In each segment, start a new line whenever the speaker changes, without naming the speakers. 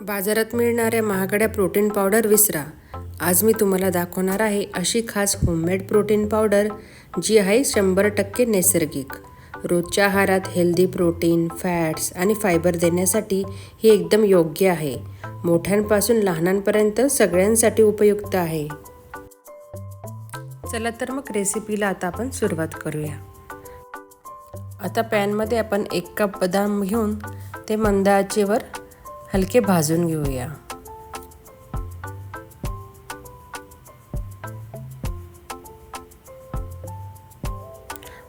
बाजारात मिळणाऱ्या महागड्या प्रोटीन पावडर विसरा. आज मी तुम्हाला दाखवणार आहे अशी खास होममेड प्रोटीन पावडर जी आहे शंभर टक्के नैसर्गिक. रोजच्या आहारात हेल्दी प्रोटीन फॅट्स आणि फायबर देण्यासाठी ही एकदम योग्य आहे. मोठ्यांपासून लहानांपर्यंत सगळ्यांसाठी उपयुक्त आहे. चला तर मग रेसिपीला आता आपण सुरुवात करूया. आता पॅनमध्ये आपण एक कप बदाम घेऊन ते मंदाचेवर हलके भाजून घेऊया.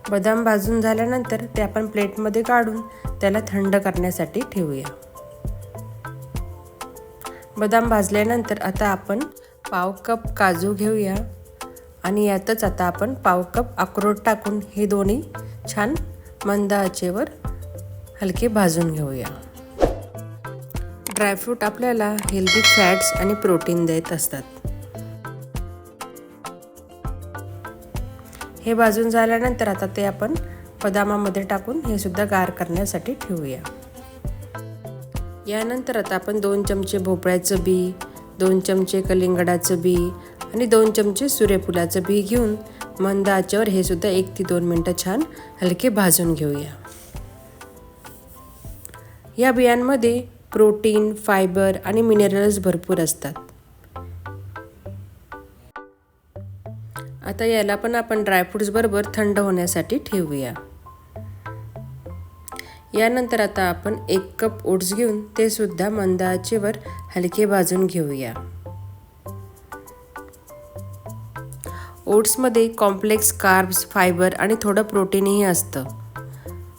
बदाम भाजून झाल्यानंतर ते आपण प्लेटमध्ये काढून त्याला थंड करण्यासाठी ठेवूया. बदाम भाजल्यानंतर आता आपण पाव कप काजू घेऊया आणि यातच आता आपण पाव कप अक्रोड टाकून हे दोन्ही छान मंद आचेवर हलके भाजून घेऊया. ड्रायफ्रूट आपल्याला हेल्दी फॅट्स आणि प्रोटीन देत असतात. हे भाजून झाल्यानंतर आता ते आपण बदामामध्ये टाकून हे सुद्धा गार करण्यासाठी ठेवूया. यानंतर आता आपण दोन चमचे भोपळ्याचं बी दोन चमचे कलिंगडाचं बी आणि दोन चमचे सूर्यफुलाचं बी घेऊन मंद आचेवर हे सुद्धा एक ते दोन मिनटं छान हलके भाजून घेऊया. या बियांमध्ये प्रोटीन फायबर आणि मिनरल्स भरपूर असतात. आता याला पण आपण ड्रायफ्रूट्सबरोबर थंड होण्यासाठी ठेवूया. यानंतर आता आपण एक कप ओट्स घेऊन ते सुद्धा मंद आचेवर हलके भाजून घेऊया. ओट्समध्ये कॉम्प्लेक्स कार्ब्स फायबर आणि थोडं प्रोटीनही असतं.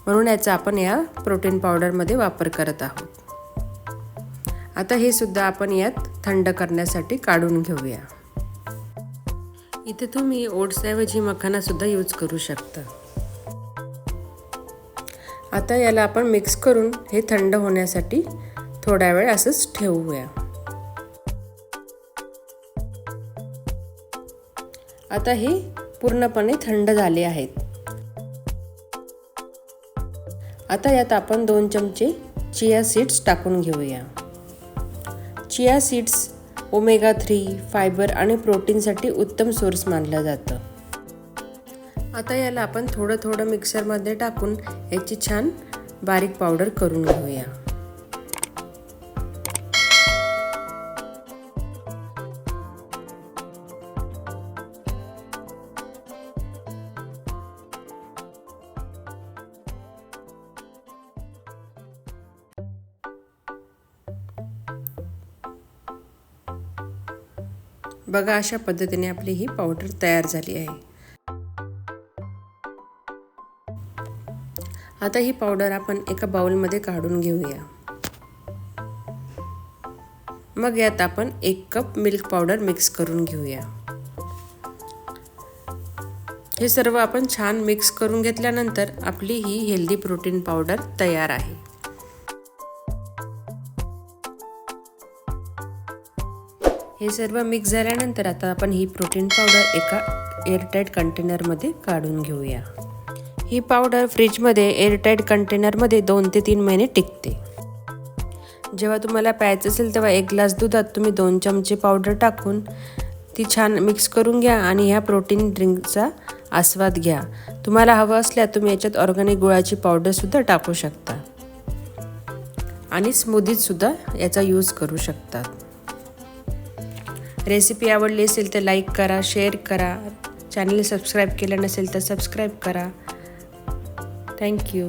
म्हणून याचा आपण या प्रोटीन पावडरमध्ये वापर करत आहोत. आता हे सुद्धा आपण यात थंड करण्यासाठी काढून घेऊया. इथे तुम्ही ओट्सऐवजी मखानासुद्धा यूज करू शकता. आता याला आपण मिक्स करून हे थंड होण्यासाठी थोड्या वेळ असंच ठेवूया. आता हे पूर्णपणे थंड झाले आहेत. आता यात आपण दोन चमचे चिया सीड्स टाकून घेऊया. Chia seeds omega three fibre आणि प्रोटीनसाठी उत्तम सोर्स मानलं जातं. आता याला आपण थोडं थोडं मिक्सरमध्ये टाकून याची छान बारीक पावडर करून घेऊया. बघा अशा पद्धतीने आपली ही पावडर तयार झाली आहे. आता ही पावडर आपण एका बाउलमध्ये काढून घेऊया. मग यात आपण एक कप मिल्क पावडर मिक्स करून घेऊया. हे सर्व आपण छान मिक्स करून घेतल्यानंतर आपली ही हेल्दी प्रोटीन पावडर तयार आहे. हे सर्व मिक्स झाल्यानंतर आता आपण ही प्रोटीन पावडर एका एअरटाईट कंटेनरमध्ये काढून घेऊया. ही पावडर फ्रीजमध्ये एअरटाईट कंटेनरमध्ये दोन ते तीन महिने टिकते. जेव्हा तुम्हाला प्यायचं असेल तेव्हा एक ग्लास दुधात तुम्ही दोन चमचे पावडर टाकून ती छान मिक्स करून घ्या आणि ह्या प्रोटीन ड्रिंकचा आस्वाद घ्या. तुम्हाला हवं असल्या तुम्ही याच्यात ऑर्गॅनिक गुळाची पावडरसुद्धा टाकू शकता. आणि स्मूदीतसुद्धा याचा यूज करू शकतात. रेसिपी आवडली असेल तर लाईक करा शेअर करा. चॅनल सबस्क्राईब केलं नसेल तर सबस्क्राईब करा. थँक्यू